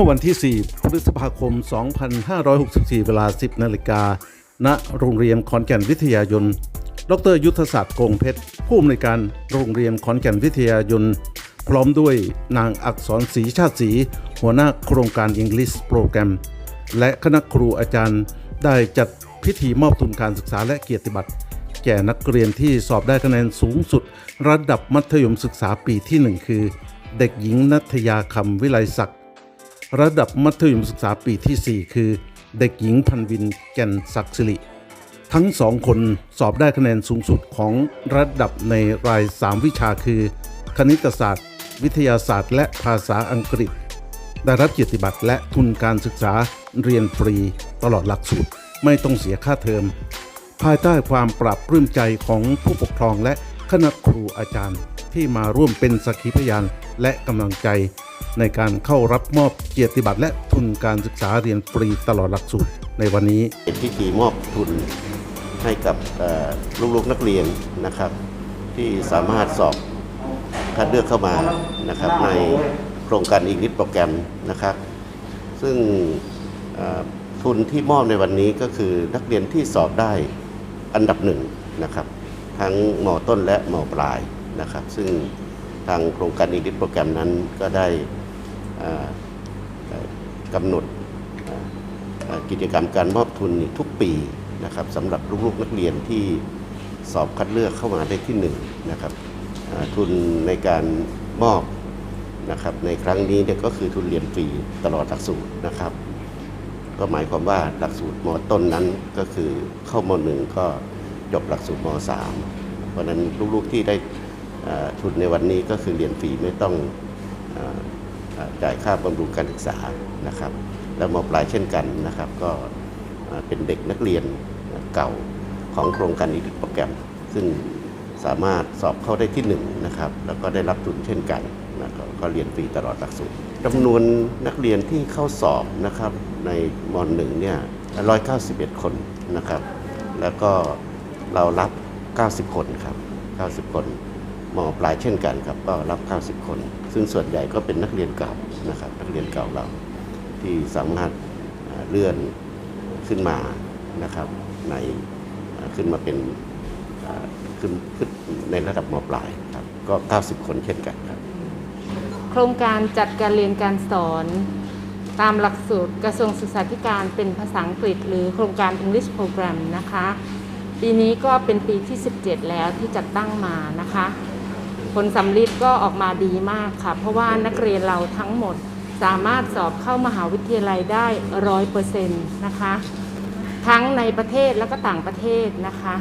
มื่อวันที่ 4 พฤษภาคม 2564 เวลา 10 นาฬิกา ณ โรงเรียนขอนแก่นวิทยายน ดรยุทธศาสตร์โกงเพชร ผู้อำนวยการโรงเรียนขอนแก่นวิทยายน พร้อมด้วยนางอักษรศรีชาติศรีหัวหน้าโครงการ English โปรแกรม และคณะครูอาจารย์ได้จัดพิธีมอบทุนการศึกษาและเกียรติบัตร แก่นักเรียนที่สอบได้คะแนนสูงสุด ระดับมัธยมศึกษาปีที่ 1 คือ เด็กหญิงนัทยาคำวิไลศักดิ ระดับมัธยมศึกษาปีที่ 4 คือ เด็กหญิงพันวินแก่นศักดิ์สิริทั้งสองคนสอบได้คะแนนสูงสุดของระดับในราย 3 วิชาคือ คณิตศาสตร์ วิทยาศาสตร์ และภาษาอังกฤษ ได้รับเกียรติบัตรและทุนการศึกษาเรียนฟรีตลอดหลักสูตรไม่ต้องเสียค่าเทอม ภายใต้ความปรับปลื้มใจของผู้ปกครองและคณะครูอาจารย์ ที่มาร่วมเป็นสักขีพยานและกำลังใจ ในการเข้ารับมอบเกียรติบัตรและทุนการศึกษาเรียนฟรีตลอดหลักสูตรในวันนี้เป็นพิธีมอบทุนให้กับลูกๆนักเรียนนะครับ ที่สามารถสอบคัดเลือกเข้ามานะครับในโครงการอีกนิดโปรแกรมนะครับ ซึ่งทุนที่มอบในวันนี้ก็คือนักเรียนที่สอบได้อันดับหนึ่งนะครับ ทั้งมต้นและมปลาย นะครับ ซึ่งทางโครงการอีกนิดโปรแกรมนั้นก็ได้กำหนดกิจกรรมการมอบทุนทุกปีนะครับสำหรับลูกๆนักเรียนที่สอบคัดเลือกเข้ามาได้ที่หนึ่งนะครับทุนในการมอบนะครับในครั้งนี้เนี่ยก็คือทุนเรียนฟรีตลอดหลักสูตรนะครับ ก็หมายความว่าหลักสูตรมต้นนั้นก็คือเข้ามหนึ่งก็จบหลักสูตรมสามเพราะนั้นลูกๆที่ได้ ทุนในวันนี้ก็คือเรียนฟรีไม่ต้องออจ่ายค่าบำรุงการศึกษานะครับ แล้วมปลายเช่นกันนะครับ ก็เป็นเด็กนักเรียนเก่าของโครงการอีดิโปรแกรม ซึ่งสามารถสอบเข้าได้ที่หนึ่งนะครับแล้วก็ได้รับทุนเช่นกันนะก็ก็เรียนฟรีตลอดหลักสูตรจำนวนนักเรียนที่เข้าสอบนะครับในมหนึ่งเนี่ย191 คนนะครับ แล้วก็เรารับ 90 คนครับ 90 คน มปลายเช่นกันครับก็รับ 90 คน ซึ่งส่วนใหญ่ก็เป็นนักเรียนเก่านะครับนักเรียนเก่าเราที่สามารถเลื่อนขึ้นมานะครับในขึ้นมาเป็นขึ้นขึ้นในระดับมปลายครับก็ 90 คนเช่นกันครับ โครงการจัดการเรียนการสอน ตามหลักสูตรกระทรวงศึกษาธิการเป็นภาษาอังกฤษ หรือโครงการ English Program นะคะ ปีนี้ก็เป็นปีที่ 17 แล้วที่จัดตั้งมานะคะ ผลสำลิดก็ออกมาดีมากค่ะ เพราะว่านักเรียนเราทั้งหมดสามารถสอบเข้ามหาวิทยาลัยได้ร้อยเปอร์เซ็นต์นะคะ ทั้งในประเทศแล้วก็ต่างประเทศนะคะ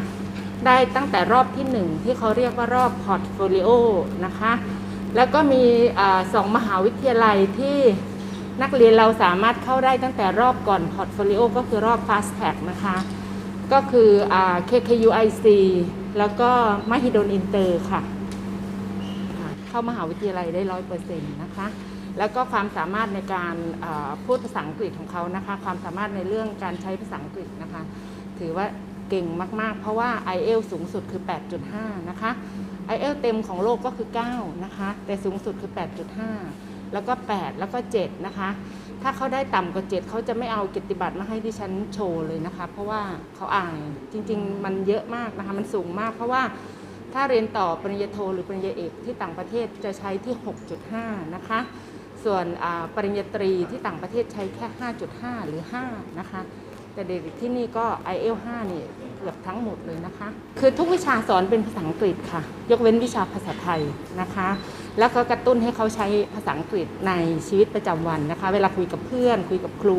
ได้ตั้งแต่รอบที่หนึ่งที่เขาเรียกว่ารอบพอร์ตโฟลิโอนะคะ แล้วก็มีอสองมหาวิทยาลัยที่นักเรียนเราสามารถเข้าได้ตั้งแต่รอบก่อนพอร์ตโฟลิโอก็คือรอบ Fast t r a c นะคะ ก็คือ KKUIC แล้วก็มหิดลอินเตอร์ค่ะ เข้ามหาวิทยาลัยได้ร้อยเปอร์เซ็นต์นะคะ แล้วก็ความสามารถในการพูดภาษาอังกฤษของเขานะคะ ความสามารถในเรื่องการใช้ภาษาอังกฤษนะคะ ถือว่าเก่งมาก ๆ เพราะว่า IELTS สูงสุดคือ 8.5 นะคะ IELTS เต็มของโลกก็คือ 9 นะคะ แต่สูงสุดคือ 8.5 แล้วก็ 8 แล้วก็ 7 นะคะ ถ้าเขาได้ต่ำกว่า 7 เขาจะไม่เอาเกติบัตรมาให้ดิฉันโชว์เลยนะคะ เพราะว่าเขาอ่านจริง ๆ มันเยอะมากนะคะ มันสูงมากเพราะว่า ถ้าเรียนต่อปริญญาโทหรือปริญญาเอกที่ต่างประเทศจะใช้ที่ 6.5 นะคะ ส่วนปริญญาตรีที่ต่างประเทศใช้แค่ 5.5 หรือ 5 นะคะ แต่เด็กที่นี่ก็ IELTS 5นี่เกือบทั้งหมดเลยนะคะ คือทุกวิชาสอนเป็นภาษาอังกฤษค่ะ ยกเว้นวิชาภาษาไทยนะคะ แล้วก็กระตุ้นให้เขาใช้ภาษาอังกฤษในชีวิตประจำวันนะคะ เวลาคุยกับเพื่อน คุยกับครู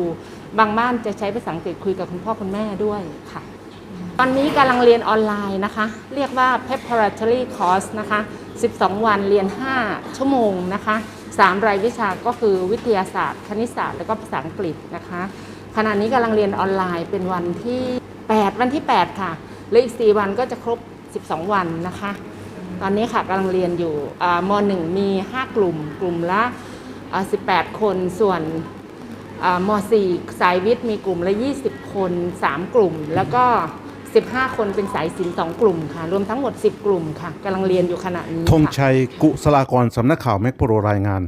บางบ้านจะใช้ภาษาอังกฤษคุยกับคุณพ่อคุณแม่ด้วยค่ะ ตอนนี้กำลังเรียนออนไลน์นะคะ เรียกว่า preparatory course นะคะ 12 วันเรียน 5 ชั่วโมงนะคะ3รายวิชาก็คือวิทยาศาสตร์ คณิตศาสตร์ แล้วก็ภาษาอังกฤษนะคะ ขณะนี้กำลังเรียนออนไลน์เป็นวันที่ 8 วันที่ 8 ค่ะเหลืออีก 4 วันก็จะครบ 12 วันนะคะ ตอนนี้ค่ะกำลังเรียนอยู่มหนึ่งมี 5 กลุ่ม กลุ่มละ 18 คน ส่วนมสี่สายวิทย์มีกลุ่มละ 20 คน 3 กลุ่ม แล้วก็ 15 คนเป็นสายศิลป์สองกลุ่มค่ะ รวมทั้งหมด 10 กลุ่มค่ะกำลังเรียนอยู่ขณะนี้ธงค่ะ ชัย กุศลากร สำนักข่าวแมกโปรรายงาน